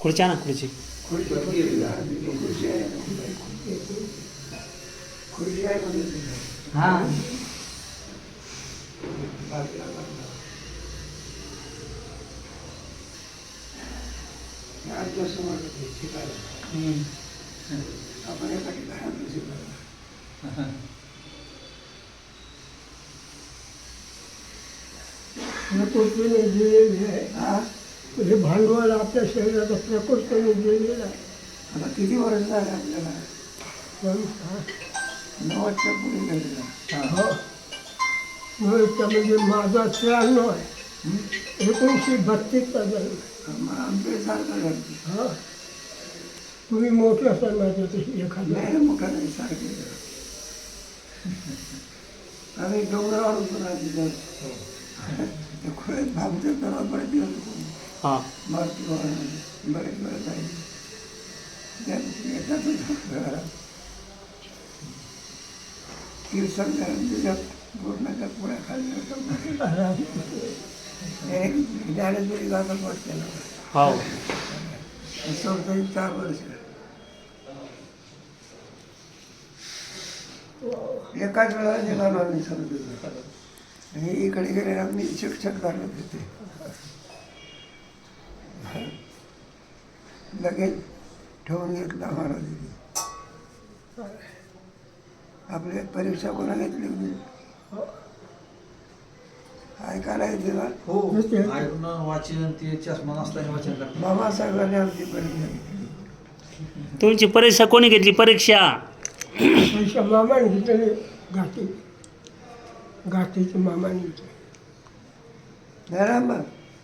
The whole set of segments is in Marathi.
खुर्ची ना खुर्ची खुर्ची खुर्ची आहे खुर्ची आहे म्हणजे हा आमच्यासमोर शिकायला हम्म. आपण एका हा हे भांडवल आपल्या शरीराचं दिलेलं आहे. आता किती वर्ष झाले आपल्याला? हा, नव्वदच्या पुढे गेलेला हो. मग त्यामध्ये माझा त्र्याण्णव आहे. एकोणीसशे बत्तीसचा जन्म मग आमच्या सारखं घरची. हा. तुम्ही मोठे असाल माझ्यापेक्षा एखाद्या नाही मोठा नाही सारखे. आम्ही डोंगरावर होतो ना तिथं त्या खोळ्यात भामच्या तर बरेच दिवस हां. मारुती बरेच वेळ जायचे त्या घरात कीर्तन त्याच्या पूर्णाच्या खाल्ल्या एक ज्ञानेश्वरी पाठ केला हो. चौथी चार वर्ष एकाच वेळा निघालो आम्ही समजून हे इकडे गेले आम्ही शिक्षक झालो तिथे लगेच ठेवून घेतला तिथे आपली परीक्षा कोणा घेतली होती? ऐकायला येते ना हो. वाचन ते चष्मा नसताना वाचन बाबासाहेबांनी आमची परीक्षा घेतली. तुमची परीक्षा कोणी घेतली? परीक्षा. पैसा मामाने घेतले घाटी. घाटीचे मामाने घेतले. नाही ना मग.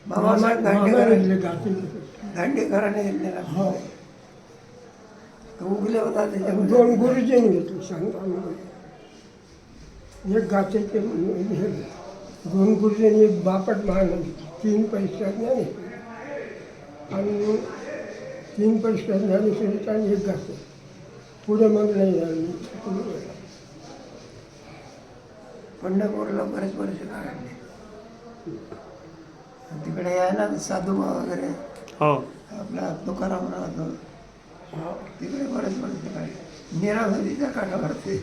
बाबासाहेब दांडेकर दांडेकरांनी हो. उगले होता त्याच्यामध्ये. दोन गुरुजींनी घेतले सांगतो एक हे दोन गुरुजींनी एक बापट महाराज तीन ज्ञानेश्वरी आणि तीन परीक्षा ज्ञानेश्वरीचा आणि एक घाटे पुढे मग नाही झालं. पंढरपूरला बरेच वर्ष काढले. तिकडे यायला साधुबा वगैरे. हो. आपला तुकाराम राहतो. तिकडे बरेच वर्ष काढले नीरा नदीच्या काठावरती.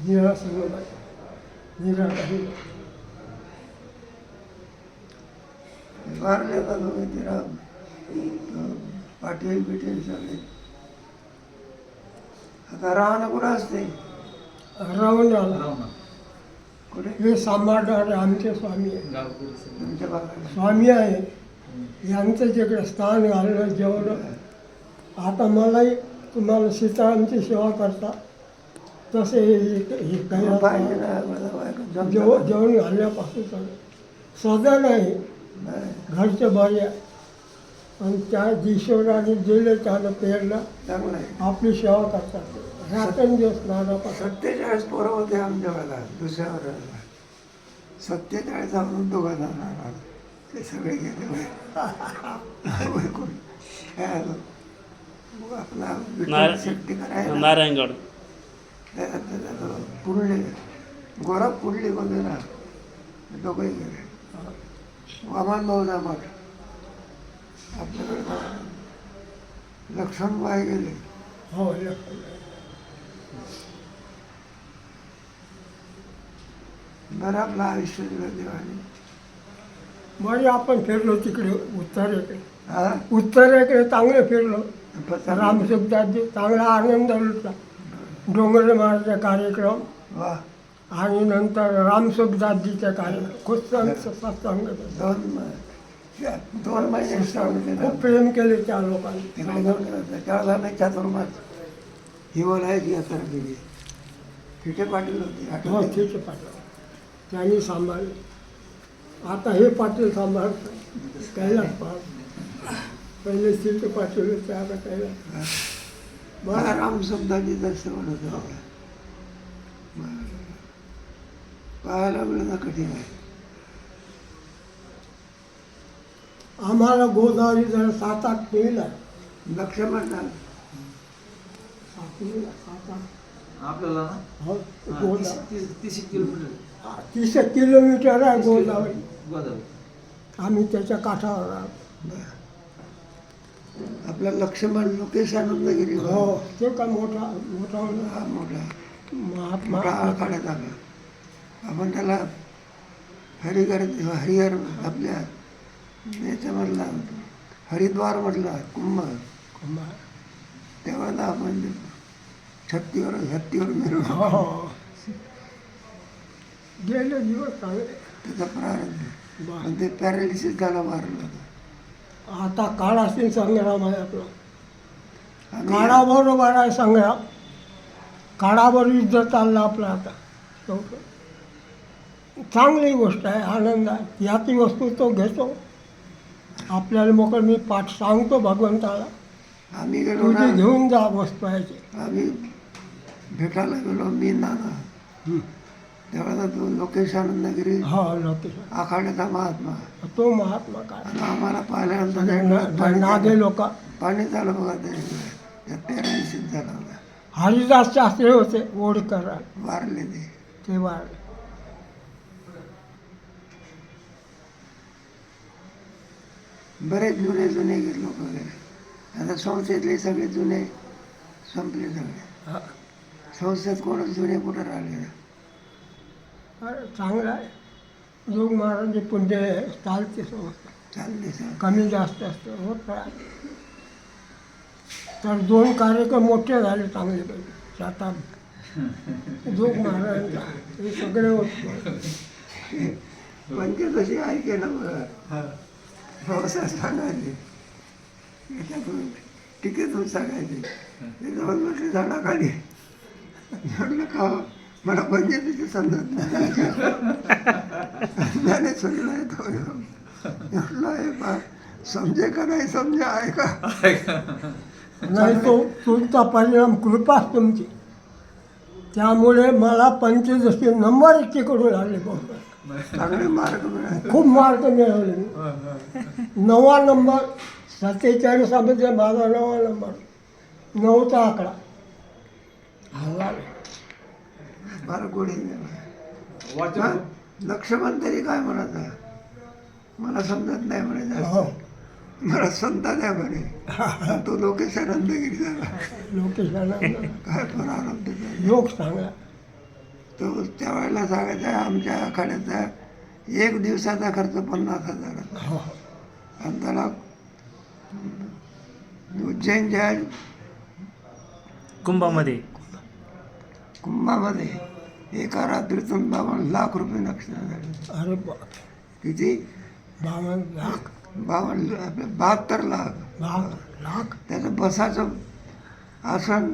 निरा सगळं. वारले का पाटील बिटील सगळे. आता राहणं कुठं असते? राहून आला. राहू ना कुठे हे सांभाळणारे आमचे स्वामी आहे स्वामी आहे. यांचं जिकडे स्नान घालणं जेवणं आता मलाही तुम्हाला सीतारामची सेवा करता तसे हे हे काही जेव? जेवण घालण्यापासून सगळं. सदा नाही नाही, घरचे बरे आहे. आणि त्या ईश्वराने दिलं त्यानं पेरलं आपली सेवा करतात. रात्रंदिवस स्नानापासून सत्तेचाळीस पोरं होते आमच्या वेळेला दुसऱ्या वर्गाला सत्तेचाळीस म्हणून दोघं जाणार ते सगळे गेले? मग आपला शेट्टी करायला नारायणगड पुरले गोरा पुरली वगैरे दोघे गेले. वामान भाऊचा मठ आपल्याकडे लक्ष्मणबाई गेले. हो बरं आपलं आयुष्य दिलं देवाने. बरे आपण फिरलो तिकडे उत्तरेकडे. हा? उत्तरेकडे चांगले फिरलो. पत्ता रामसुखदासजी चांगला आनंद लुटला. डोंगर महाराजचा कार्यक्रम. वा. आणि नंतर रामसुखदासजीचा कार्यक्रम. खूप चांगलं सत्संग झाला. दोन म- दोन महिने श्रावण केलं खूप प्रेम केले त्या लोकांनी. तिकडे जाऊन त्यावेळेला नाही चातुर्मास. हिवालयाची यात्रा केली तिथे पाटील होते हो आठवते? ठीक आहे पाटील। त्यांनी सांभाळले आता हे पाटील सांभाळतात कैलास पाटील पहिले तिथे पाटील होते आता कैलास मला राम शब्दाची दर्शन होतं आपलं पाहायला मिळणं कठीण आहे आम्हाला गोदावरी जरा सात आठ मिळेल लक्ष म्हणणार आपल्याला ना? हो. हा, तीस- तीस तीस एक किलोमीटर. तीस एक किलोमीटर आहे गोदावरी गोदावरी आम्ही त्याच्या काठावर आहोत आपला लक्ष्मण लोकेश आनंदगिरी हो ते काय मोठा मोठा हा मोठा. महात्मा मोठा आला. आपण त्याला हरिहर हरिहर आपल्या याच्यामधला हरिद्वार मधला कुंभ. कुमार. तेव्हा आपण ते छत्तीवर हत्तीवर मिळून हो. गेले दिवस चांगले त्याचा प्रारंभ. आणि ते पॅरालिसिस झाला मारलं आता काळातील संग्राम आहे आपला काळाबरोबर आहे संग्राम काळावर युद्ध चाललं आपलं आता. चांगली गोष्ट आहे आनंद आहे. या ती वस्तू तो घेतो. आपल्याला मोकळ मी पाठ सांगतो भगवंताला. आम्ही घेऊन जा वस्तू आहे. आम्ही भेटायला गेलो मी नाना. तेव्हा तो लोकेश आनंदगिरी हो लोकेश आखाड्याचा महात्मा. तो महात्मा काय? आम्हाला पाहिल्यानंतर नागे. लोक. पाणी झालं बघा ते पॅरालिसिस झाला हरिदास शास्त्री होते ओढकर वारले ते. ते वार बरेच जुने जुने लोक आता संस्थेतले सगळे जुने संपले सगळे. संस्थेत कोणच जुने कुठं राहिले? चांगलं आहे. योग महाराज पुण्य आहे, चालते चालले सगळं कमी जास्त असतं होत तर दोन कार्यक्रम मोठे झाले चांगले पाहिजे सातार जोग महाराजांचा. हे सगळे होत. पंचदशी ऐके ना व्यवसाय सांगायचे. याच्यातून टिकेतून सांगायचे. ते जाऊन बसले झाडाखाली मला पंचदशी समजत नाही ज्ञानेश्वरीला येतो म्हटलं हे पा समजे का नाही समजे आहे का नाही तो तुमचा परिणाम कृपाच तुमची. त्यामुळे मला पंचदशी नंबर टिकडून आले बहुतेक चांगले मार्ग मिळाले. खूप मार्क मिळवले मी नवा नंबर सत्तेचाळीसामध्ये माझा नवा नंबर नऊचा आकडा. हजार फार गोडी हा? लक्ष्मण तरी काय म्हणत आहे? मला समजत नाही म्हणे हो. मला संता द्या म्हणे. तो लोकेश आनंदगिरी झाला. लोकेशाला काय प्रारंभ त्याचा. योग सांगा. तो त्यावेळेला सांगायचा आमच्या आखाड्याचा एक दिवसाचा खर्च पन्नास हजार. हो. आणि त्याला उज्जैनच्या कुंभामध्ये. कुंभामध्ये एका रात्रीतून बावन्न लाख रुपये नुकसान झाले. अरे बा किती? बावन्न लाख. बावन्न आपले बहात्तर लाख. लाख लाख? त्याचं बसाचं आसन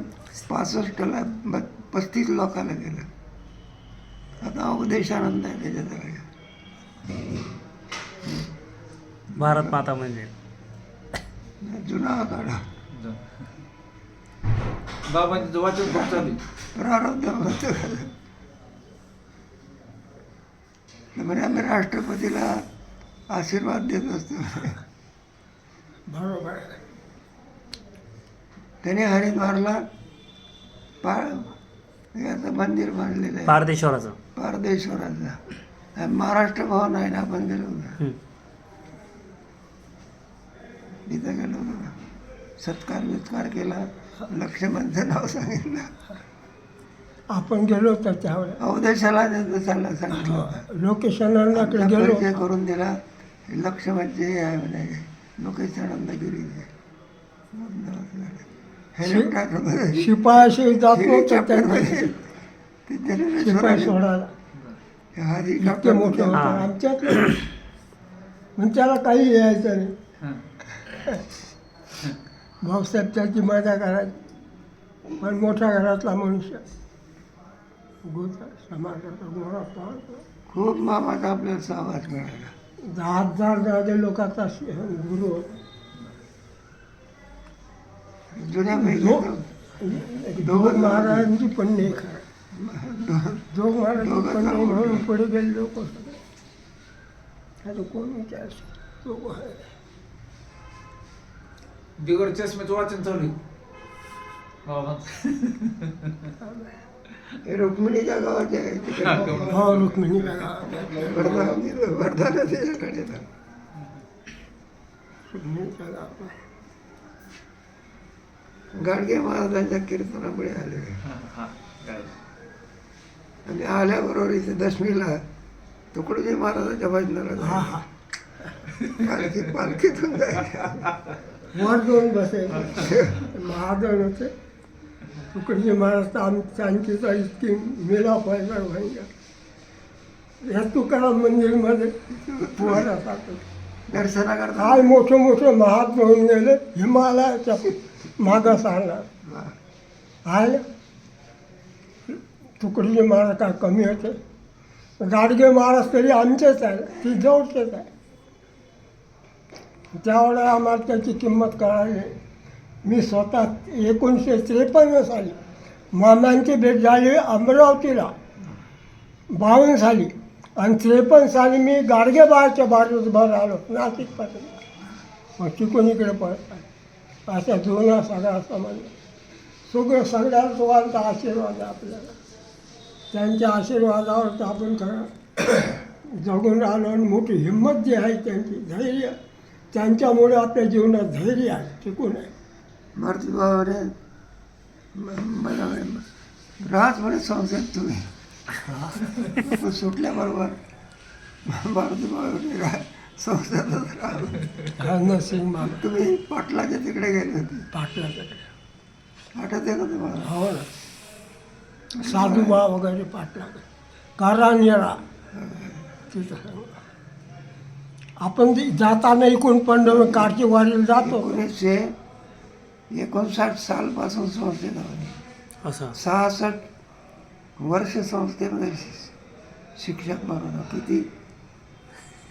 पासष्टला ब पस्तीस लोकांना गेलं. आता उपदेशानंद आहे त्याच्याजवळ. भारत माता म्हणजे जुना आखाडा. बाबांचं वाचन खूप चालू आहे. प्रारब्ध होतं. म्हणजे आम्ही राष्ट्रपतीला आशीर्वाद देत असतो. बरोबर. त्याने हरिद्वारला पा याचं मंदिर बांधलेलं आहे. पारदेश्वराचं. पारदेश्वराचं. महाराष्ट्र भवन आहे ना आपण गेलो होतो. तिथं गेलो होतो. सत्कार वित्कार केला. लक्ष्मणचं नाव सांगितलं आपण गेलो तर त्यावेळेस अवदेशाला त्याचं चाललं सांगितलं होतं. लोकेशनाकडे गेलो. परिचय करून दिला. लक्ष्मणचे हे आहे म्हणे लोकेश आनंदगिरी हेलिकॉप्टरमध्ये शिपायाशी जातो जनरेश्वराने सोडायला. इतके मोठे होते. हा. आमच्यातले मग त्याला काही यायचं नाही. हं. भाऊसाहेब त्याची मजा करायची पण मोठ्या घरातला मनुष्य. समाजाचा मोठा खूप मामाचा आपल्याला सहवास मिळाला दहा हजार जागे लोकांचा गुरु. होता जुन्यापैकी जो- तो- जोग महाराजांची पण नाही खरं. जोग महाराजांची पण नाही म्हणून पुढे गेले लोक कोण विचारશે लोक आहे बिगर चष्म्याचं वाचन चालू आहे. बाबांचं. हे रुक्मिणीच्या. हो. वर्धा वर्धा नदीच्याकडे. गाडगे महाराजांच्या कीर्तनामुळे आले हां हां आणि आल्याबरोबर इथे दशमीला तुकडोजी महाराजांच्या भजनाला हा जायचे. हा पालखी पालखीतून जायचे वर जाऊन बसायचे. महाजन होते. तुकडीचे महाराज तर आम त्यांचीचा इतकी मिलाप व्हायचा व्हायचा या तुकाराम मंदिरमध्ये पोहायला जातो दर्शनाकरता. काय मोठे मोठे महात्मा होऊन गेले हिमालयाच्या मागास आणला आहे ना? तुकडीचे महाराज काय कमी होते? गाडगे महाराज तरी आमचेच आहे ती जवळचेच आहे त्यावेळेला आम्हाला त्याची किंमत कळाली मी स्वतः एकोणीसशे त्रेपन्न साली मामांची भेट झाली अमरावतीला. बावन्न साली. आणि त्रेपन्न साली मी गाडगेबाळच्या बाजूस भर आलो नाशिकपासून. मग तिकून इकडे पळत आहे अशा जुना सगळा संबंध सगळं सगळ्या लोकांचा आशीर्वाद आहे आपल्याला. त्यांच्या आशीर्वादावर तर आपण खरं जगून राहिलो आणि मोठी हिंमत जी आहे त्यांची धैर्य. त्यांच्यामुळे आपल्या जीवनात धैर्य आहे टिकून आहे. मारुती बाबाने मला राहत म्हणे संस्थेत तुम्ही. सुटल्याबरोबर मारुती बाबाने रा संस्थेतच राहिलो हा नरसिंग मामा तुम्ही पाटलाच्या तिकडे गेले होते. पाटलाकडे आठवते का तुम्हाला? हो ना. साधुबा वगैरे पाटलाकडे कारानिरा तिथं. आपण ते जाताना इकडून पंढर कारची वारीला जातो. एकोणीसशे एकोणसाठ सालपासून संस्थेत आहोत असं. सहासष्ट वर्ष संस्थेमध्ये शि- शिक्षक म्हणून किती?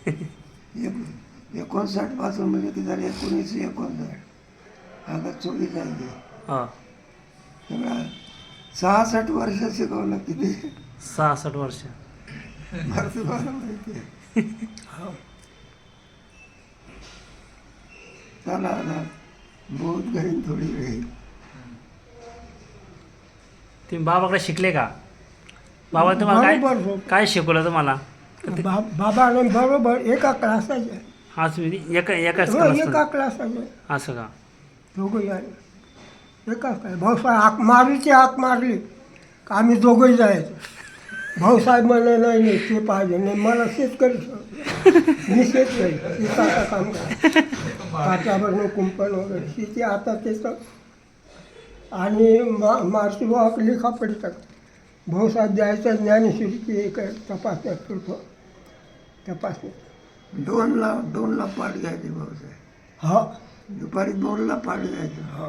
एक एकोणसाठपासून म्हणजे किती झाले? एकोणीसशे एकोणसाठ. आता चोवीस ते. हां. सगळा. सहासष्ट वर्ष शिकवलं किती? सहासष्ट वर्ष. मला तुम्हाला माहिती आहे हो. चला आता बहुत घेईन थोडी वेळ. तुम्ही बाबाकडे शिकले का? बाबा तुम्हाला बरोबर काय हो. काय शिकवलं तुम्हाला? बा बाबाने बरोबर एका क्लासाचे. हा तुम्ही एका एकाच हो, क्लास एका क्लासाचे. असं का? दोघंही आले एकाच काय भाऊसाहेब हाक मारूची हाक मारली. का आम्ही दोघंही जायचो. भाऊसाहेब म्हणले नाही नाही ते पाहिजे नाही मला शेतकरी. मी शेतकरी शेताचं काम काट्यावरनं कुंपण वगैरे. शेती आता त्याचं आणि मा मारती वाहक लिखा पडतात भाऊसाहेब द्यायचं ज्ञानेश्वरीची एक तपासण्या करतो तपासणी दोनला दोनला पाठ घ्यायचे भाऊसाहेब हा. दुपारी दोनला पाठ घ्यायचं. हा.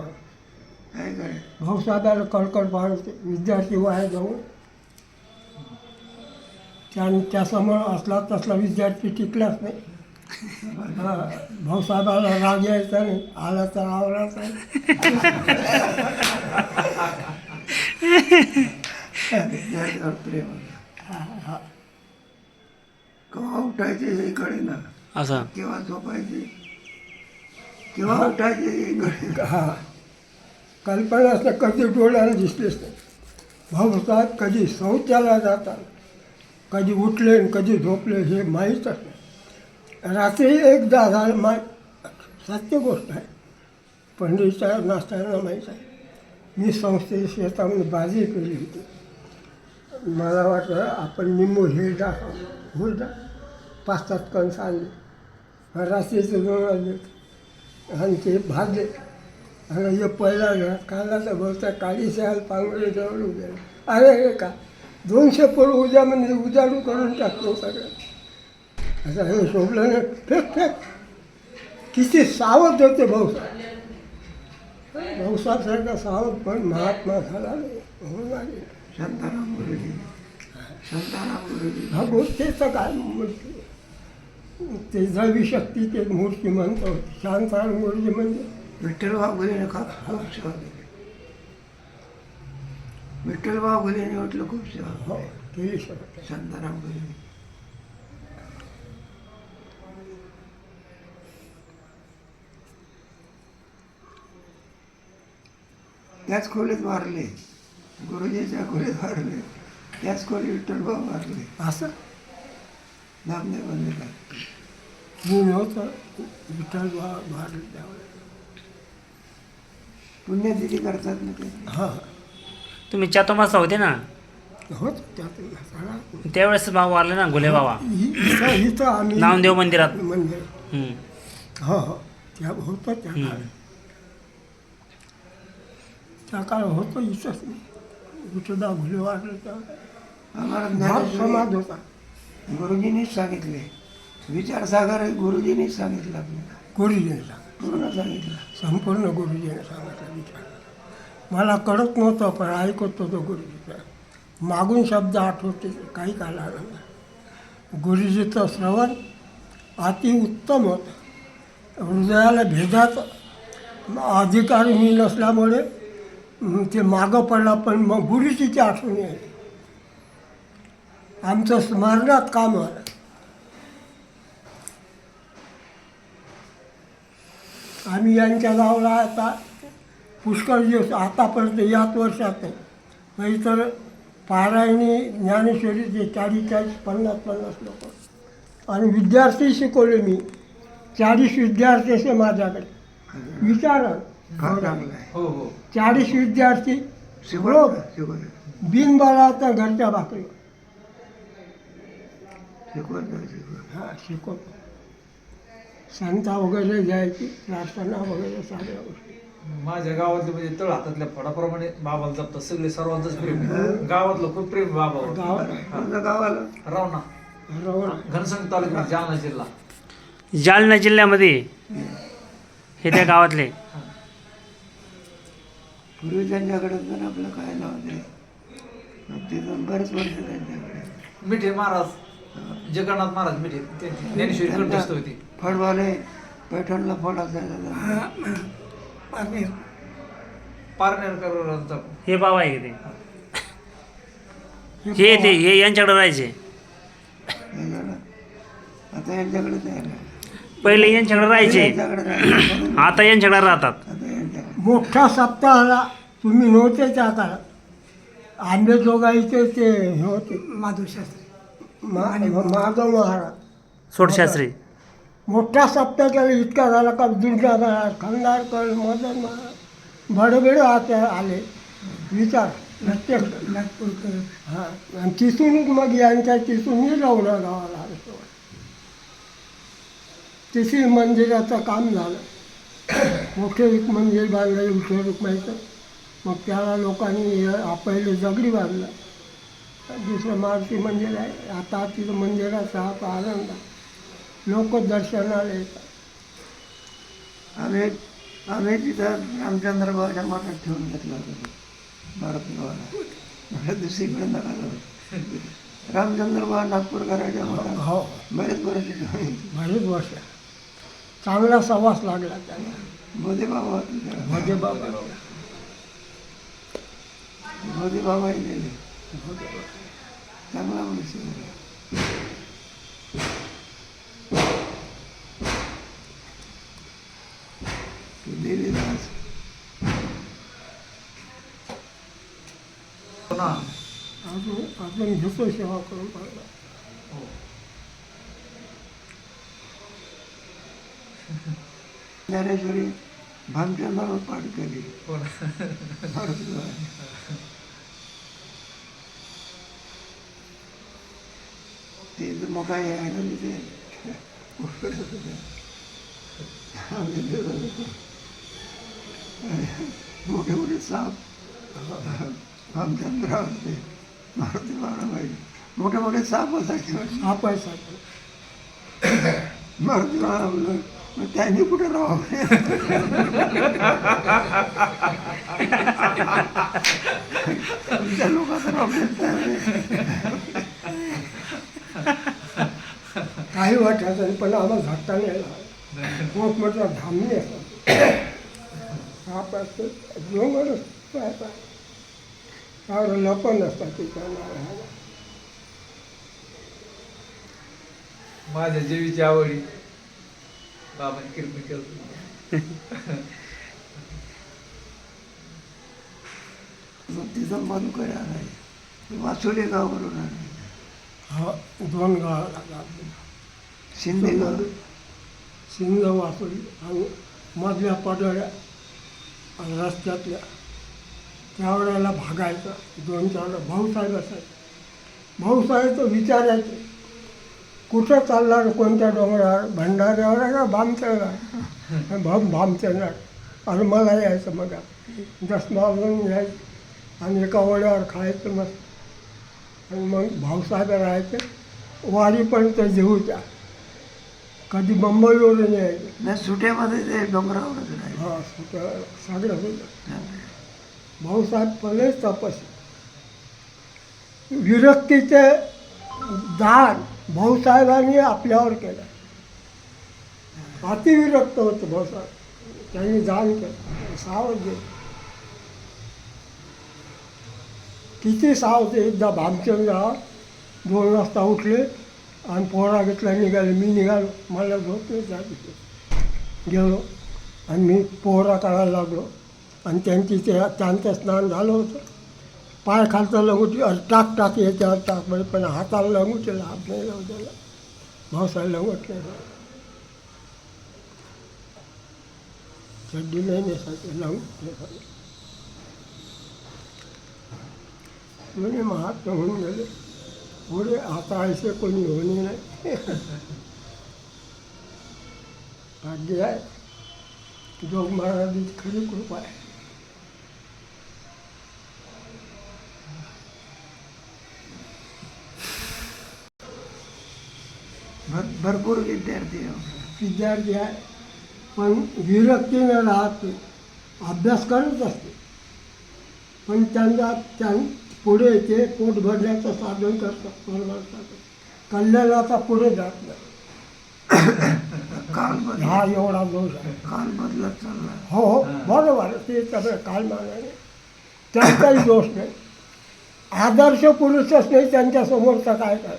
काय काय भाऊसाहेबाला कळकळ पाहते विद्यार्थी वाया जाऊन त्या त्यासमोर असला तसला विद्यार्थी टिकलाच नाही. हा भाऊसाहेबाला राग यायचा नाही आला तर. विद्यार्थ्यावर प्रेम. केव्हा उठायचे हे कळे ना. असं. केव्हा झोपायचे. केव्हा उठायचे हे कळे हा. कल्पना असल्या कधी डोळ्याला दिसलेच नाही. भाऊसाहेब कधी शौचाला जातात. कधी उठले आणि कधी झोपले हे माहीतच नाही. रात्री एकदा झालं मा सत्य गोष्ट आहे. पंडितच्या नाश्त्याला माहीत आहे. मी संस्थेच्या शेतामध्ये बाजी केली होती. मला वाटलं आपण निंबू हे दाखव हो जा पाच सात कणस आणले रात्रीचे दोन आले आणि ते भाजले. आणि हे पहिला घरात काढला तर बोलता काळी शाल पांगळे जवळ उद्या अरे का? दोनशे पोर उद्या म्हणजे उजाडू करून टाकतो सगळं. असं हे शोभलं नाही. Fake fake. किती सावध होते भाऊसाहेब भाऊसाहेबसारखा सावध पण महात्मा झाला नाही. नाही. शांताराम गुरुजी शांताराम हा गोष्टीचं काय मूर्ती ते जळवी शक्ती ते मूर्ती म्हणतो. शांताराम गुरुजी म्हणजे खूप सेवा केली विठ्ठलभाव गुलेने म्हटलं खूप सेवा हो केली गुरुजी त्याच खोलीत मारले गुरुजीच्या खोलीत मारले त्याच खोली विठ्ठलभाव मारले असं नामदेव बंदे मी नव्हतं. विठ्ठल मारलं त्यावेळेस पुण्यतिथी करतात ना ते? हां. तुम्ही चातोमासा होते ना? होत त्यातून सगळा त्यावेळेस भाऊ वारले ना घुले बाबा. इ- इथं इथं आम्ही नामदेव मंदिरात. मंदिर. हम्म. हो हो. त्या होतं त्या हम्म. काळात त्या काळात होतं इथंच मी विठोबा घुले वाटलं त्या आम्हाला भाग समाज ज्ञानेश्वरी होता. गुरुजींनीच सांगितले. विचारसागर हे गुरुजींनीच सांगितलं आपल्याला. गुरुजीने सांग पूर्ण सांगितलं. संपूर्ण गुरुजीने सांगितलं विचार. मला कळत नव्हतं पण ऐकत होतो गुरुजीचं मागून शब्द आठवते काही कालानंतर. गुरुजीचं श्रवण अतिउत्तम होतं. हृदयाला भेदात अधिकार मी नसल्यामुळे ते मागं पडला पण मग गुरुजीची आठवण यायची. आमचं स्मरणात काम आलं. आम्ही यांच्या गावाला आता पुष्कळ दिवस आतापर्यंत याच वर्षात नाही नाही तर पारायणी ज्ञानेश्वरीचे चाळीस चाळीस पन्नास पन्नास लोक. आणि विद्यार्थी शिकवले मी. चाळीस विद्यार्थी असे माझ्याकडे. विचारा. हो हो. चाळीस विद्यार्थी शिकवलं शिकवलं. बिनबलाचा घरच्या भाकरी. हां शिकवतो. संता वगैरे जायची प्रार्थना वगैरे सगळ्या गोष्टी. माझ्या गावातले म्हणजे तळ हातातल्या फडाप्रमाणे बाबाला जपतात. सगळे सर्वांचंच प्रेम. गावातलं खूप प्रेम बाबावर. गावात? कोणत्या गावाला? रावणा. रवण. घनसंग तालुका जालना जिल्हा. जालना जिल्ह्यामध्ये हे त्या गावातले. पूर्वी त्यांच्याकडे पण आपलं काय नाव ते? बरेच वर्ष त्यांच्याकडे. मिठे महाराज. जगन्नाथ महाराज मिठे. त्यांची ज्ञानेश्वरी कंठस्थ होती. फळवाले पैठणला फळ असायचा त्यांना. पारनेरकरांचा हे बाबा आहे ते? हे ते हे यांच्याकडे राहायचे. आता यांच्याकडे पहिले यांच्याकडे राहायचे. आता यांच्याकडे राहतात. आता यांच्याकडे. मोठा सप्ताहाला तुम्ही नव्हते त्या काळात. आंबेजोगाईचे ते हे होते. माधवशास्त्री माधव महाराज. सोडशास्त्री. मोठा सप्ताह केला इतका झाला का दुर्गा महाराज खंडारकर मदन महाराज बडबड आता आले. विचार प्रत्येक नागपूरकर हां. आणि तिथूनच मग यांच्या तिथून रवणा गावाला आलो तिथे मंदिराचं काम झालं. मोठे एक मंदिर बांधलं विठ्ठल रुक्माईचं मग त्याला लोकांनी अ, पहिले दगडी बांधलं. दुसरं मारुती मंदिर आहे. आता तिथं मंदिराचा आनंद आहे. लोक दर्शनाला येतात. आम्ही आम्ही तिथं रामचंद्र बाबाच्या मठात ठेवून घेतलं होतं. भारत गावाला दुसरीकडे नका रामचंद्र बाबा नागपूरकरांच्या मठात हो. बरेच वर्ष बरेच वर्ष. चांगला सवास लागला त्यांना. मोदी बाबा. भजे बाबा मोदी गेले. चांगला मनुष्य होता. तो देवीदास हो ना अजून घेतो सेवा करून पाहिला. ज्ञानेश्वरी भामचंद्रावर पाठ केली. ते मग काय आहे ना तिथे. मोठे मोठे साप भामचंद्र होते मारुती बाळाबाई मोठे मोठे साप असायचे साप आहे साप मारुती बाळा म्हणलं मग त्यांनी कुठे राहावं त्या लोकांचा प्रॉब्लेम काही वाटायचं नाही, पण आम्हाला झटका नाही लागला म्हटलं धामणी असतात हा पैसे डोंगरच एवढं लपण असतात. माझ्या जेवीची आवडी बाबांनी केलं. वासुले गावावरून आलाय हा दोन लागले शिंदे गाव. वासुली आणि मधल्या पडळ्या आणि रस्त्यातल्या त्यावेळेला भागायचं. दोन चार भाऊसाहेब असायचे. भाऊसाहेब तर विचारायचे कुठं चालला रे कोणत्या डोंगरावर? भंडाऱ्यावर आहे का भामचंद्रावर भाम भामचंद्रावर आणि मला यायचं मग. दसमावरून यायचं. आणि एका वड्यावर खायचं मस्त. आणि मग भाऊसाहेब राहायचे. वारी पण ते जेवूच्या कधी मुंबईवरून यायचे. नाही सुट्यामध्ये ते डोंगरावरच हा सगळं सगळं होतं भाऊसाहेब पहिले तपस्वी विरक्तीचे दान भाऊसाहेबांनी आपल्यावर केलं. अतिविरक्त होतं भाऊसाहेब. त्यांनी दान केलं. सावध दे किती सावध एकदा भामचंद्र दोन वाजता उठले आणि पोहरा घेतला निघाले. मी निघालो. मला झोप नाही गेलो आणि मी पोहरा काढायला लागलो. आणि त्यांची ते त्यांचं स्नान झालं होतं. पाय खालचा लंगुटी टाक टाक याच्यावर टाक म्हणजे पण हाताला लंगोटीला हात नाही लावू त्याला भाऊसाहेब लंगोट नाही चड्डी नाही नेसायची लंगोट नेसायची. महात्मा होऊन गेले. पुढे आता ऐसे कोणी होणे नाही. भाग्य आहे. जोग महाराजांची खरी कृपा आहे. भर भरपूर विद्यार्थी आहे. विद्यार्थी आहे. पण विरक्तीने राहत. अभ्यास करत असते. पण त्यांना त्यां पुढे ते पोट भरण्याचं साधन करतात परमार्थाचं कल्याणाचा पुढे जात नाही. काल बदल. हा एवढा दोष आहे. काल बदलत चालला हो हो बरोबर. ते सगळं काल मानाने त्यात काही दोष नाही. आदर्श पुरुषच नाही त्यांच्यासमोरचा काय काय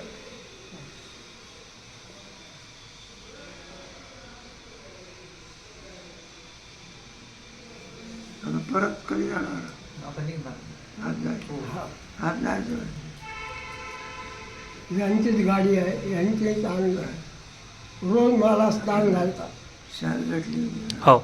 आता परत कधी जाणार? आज जायचं आज जायचं यांचीच गाडी आहे यांचीच आणलं आहे. रोज मला स्नान घालतात. शाल भेटली. हो.